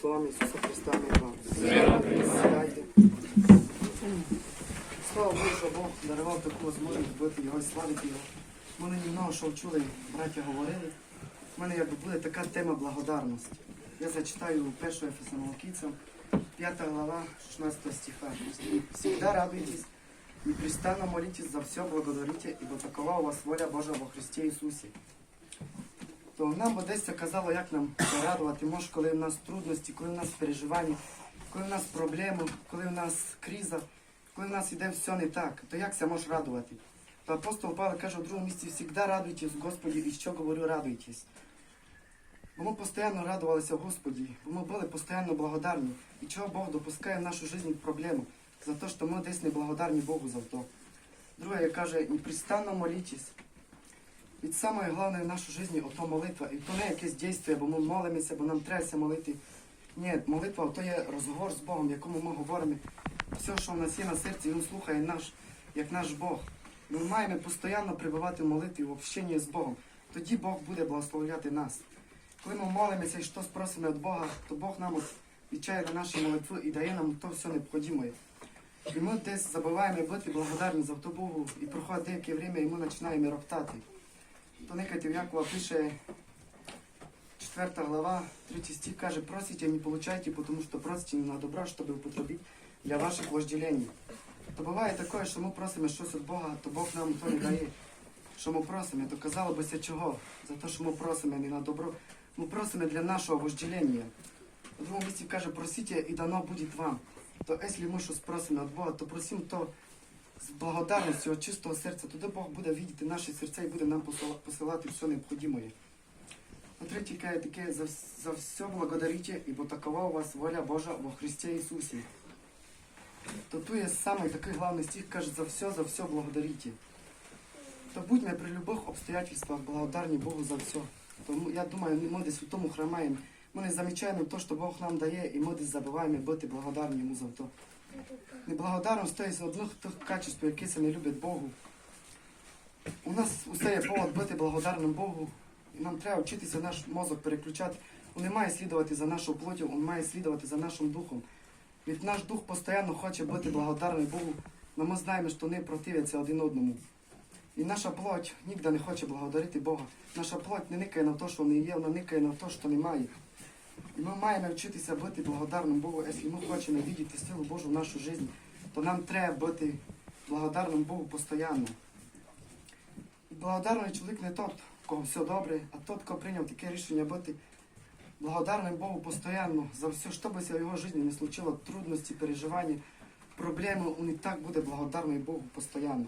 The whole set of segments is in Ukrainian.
словами Ісуса Христа мир вам. Сідайте. Слава Богу, що Бог дарував таку можливість бути його і славити його. Ми нині що чули, браття говорили. У мене якби буде така тема благодарності. Я зачитаю першу Ефесонолокійцям, 5 глава, 16 стиха. Всегда радуйтесь, непрестанно молитесь за все, благодарите, ибо такова у вас воля Божа во Христі Ісусі. То нам Одеся казало, як нам радувати, може, коли в нас трудності, коли в нас переживання, коли в нас проблеми, коли в нас криза, коли в нас іде все не так, то як це може радувати? То апостол Павло каже у другому місці, завжди радуйтесь, Господі, і що говорю, радуйтесь. Бо ми постійно радувалися в Господі, бо ми були постійно благодарні. І чого Бог допускає в нашу життя проблему? За те, що ми десь не благодарні Богу за то. Друге, каже, непрестанно молітесь. Від самої головне в нашу житті ото молитва. І то не якесь дійство, бо ми молимося, бо нам треба молити. Ні, молитва то є розговор з Богом, в якому ми говоримо. Все, що в нас є на серці, Він слухає наш, як наш Бог. Ми маємо постійно прибувати в молитві, в общенні з Богом. Тоді Бог буде благословляти нас. Коли ми молимося і щось просимо від Бога, то Бог нам відчає на наші молитви і дає нам то все необхідне. І ми десь забуваємо бути благодарні за то Богу, і проходить деяке время, і ми починаємо роптати. То некайте в Якова пише 4 глава, 3 стих каже, просите, не получайте, потому что просите не на добро, чтобы употребить для ваших вожделений. То буває таке, що ми просимо щось від Бога, то Бог нам то не дає. Що ми просимо, то казало би чого? За те, що ми просимо не на добро, ми просимо для нашого вожделення. У другому місці каже, просите і дано буде вам. То якщо ми щось просимо від Бога, то просимо то з благодарністю від чистого серця, тоді Бог буде бачити наші серця і буде нам посилати все необхідне. А третє каже таке, за, за все благодарите, ибо такова у вас воля Божа во Христе Ісусі. То тут є самий такий главний стих, каже, за все, за все благодарите. То будьмо при любых обстоятельствах благодарні Богу за все. То м- я думаю, ми десь у тому хромаємо. Ми не замічаємо те, що Бог нам дає, і ми десь забуваємо бути благодарні йому за то. Неблагодарність то з одних тих качеств, які це не люблять Богу. У нас усе є повод бути благодарним Богу. І нам треба вчитися наш мозок переключати. Він не має слідувати за нашою плоттю, він має слідувати за нашим духом. Від наш дух постійно хоче бути благодарним Богу, але ми знаємо, що вони противляться один одному. І наша плоть ніде не хоче благодарити Бога. Наша плоть не никає на те, що не є, вона никає на те, що немає. Ми маємо вчитися бути благодарним Богу. Якщо ми хочемо бачити силу Божу в нашу життя, то нам треба бути благодарним Богу постійно. Благодарний чоловік не тот, у кого все добре, а тот, хто прийняв таке рішення бути благодарним Богу постійно за все, що би в його житті не случило, трудності, переживання, проблеми, він і так буде благодарний Богу постійно.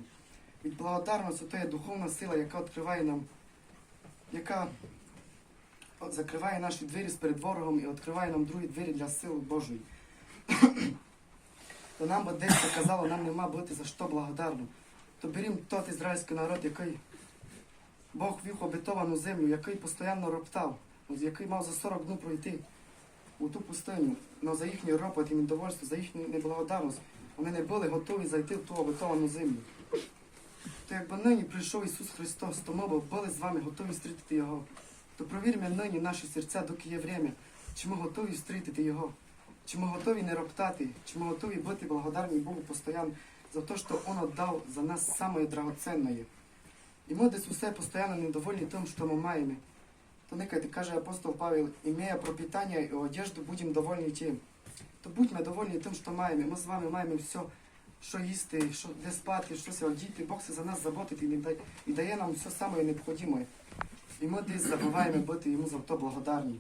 Від благодарності то є духовна сила, яка відкриває нам, яка закриває наші двері перед ворогом і відкриває нам другі двері для сили Божої. То нам десь казало, нам нема бути за що благодарним. То берім тот ізраїльський народ, який Бог вів обетовану землю, який постійно роптав, який мав за 40 днів пройти у ту пустиню, але за їхній ропот і недовольство, за їхню неблагодарність, вони не були готові зайти в ту обетовану землю. То якби нині прийшов Ісус Христос, то ми б були з вами готові зустріти Його. То провіримо нині наші серця, доки є время, чи ми готові зустріти Його, чи ми готові не роптати, чи ми готові бути благодарні Богу постійно за те, що Он віддав за нас саме драгоценне. І ми десь усе постійно недовольні тим, що ми маємо. То некайте каже апостол Павел, імея пропитання і одежду, будемо довольні тим. То будьмо довольні тим, що маємо. Ми з вами маємо все, що їсти, що, де спати, що се одіти. Бог се за нас заботить і, не дає, і дає нам все саме необхідне. І ми десь забуваємо бути йому за то благодарні.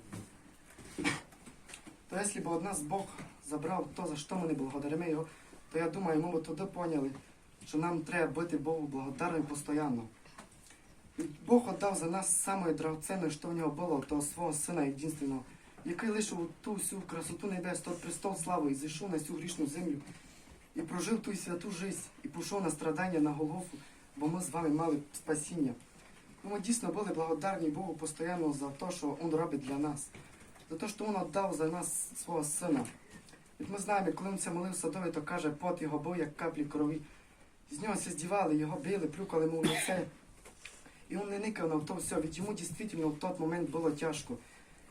То якщо б од нас Бог забрав то, за що ми не благодаримо Його, то я думаю, ми б тоді поняли, що нам треба бути Богу благодарним постійно. Бог віддав за нас саме драгоценне, що в нього було, того свого сина єдинственного, який лишив ту всю красоту небес, тот престол слави і зійшов на цю грішну землю і прожив ту святу життя, і пішов на страдання на Голгофу, бо ми з вами мали спасіння. Ну, дійсно були благодарні Богу постійно за те, що Він робить для нас, за те, що Він віддав за нас свого сина. Від ми знаємо, коли він це молив садовий, то каже, пот його був, як каплі крові. З нього все здівали, його били, плюкали йому в лице. І він не никав на то все, від йому дійсно в той момент було тяжко.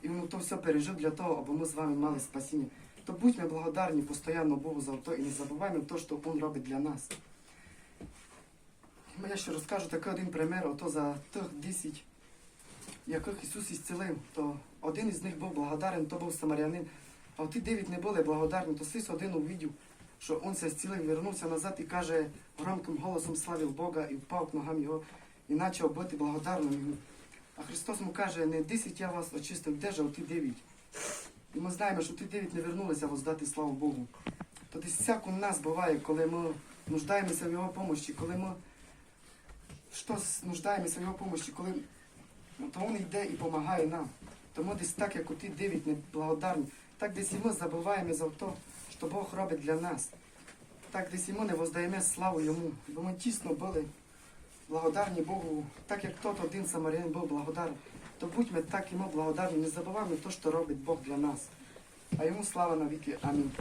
І він то все пережив для того, аби ми з вами мали спасіння. То будьмо благодарні постійно Богу за то і не забуваємо те, що Він робить для нас. Ну, розкажу такий один пример, ото за тих 10, яких Ісус ісцілив, то один із них був благодарен, то був самарянин. А ті дев'ять не були благодарні, то сис один увидів, що він се зцілив, вернувся назад і каже громким голосом славив Бога і впав к ногам його і почав бути благодарним йому. А Христос йому каже, не десять я вас очистив, де ж ті дев'ять? І ми знаємо, що ті дев'ять не вернулися воздати славу Богу. То десь всяк у нас буває, коли ми нуждаємося в Його помощі, коли ми щось нуждаємося в Його помощі, коли ну, то Він йде і допомагає нам. Тому десь так, як у ті дев'ять неблагодарні, так десь і ми забуваємо за те, що Бог робить для нас. Так десь і ми не воздаємо славу Йому, бо ми тісно були благодарні Богу, так як тот один самарянин був благодарний, то будьмо так ми благодарні, не забуваємо те, що робить Бог для нас. А йому слава навіки. Амінь.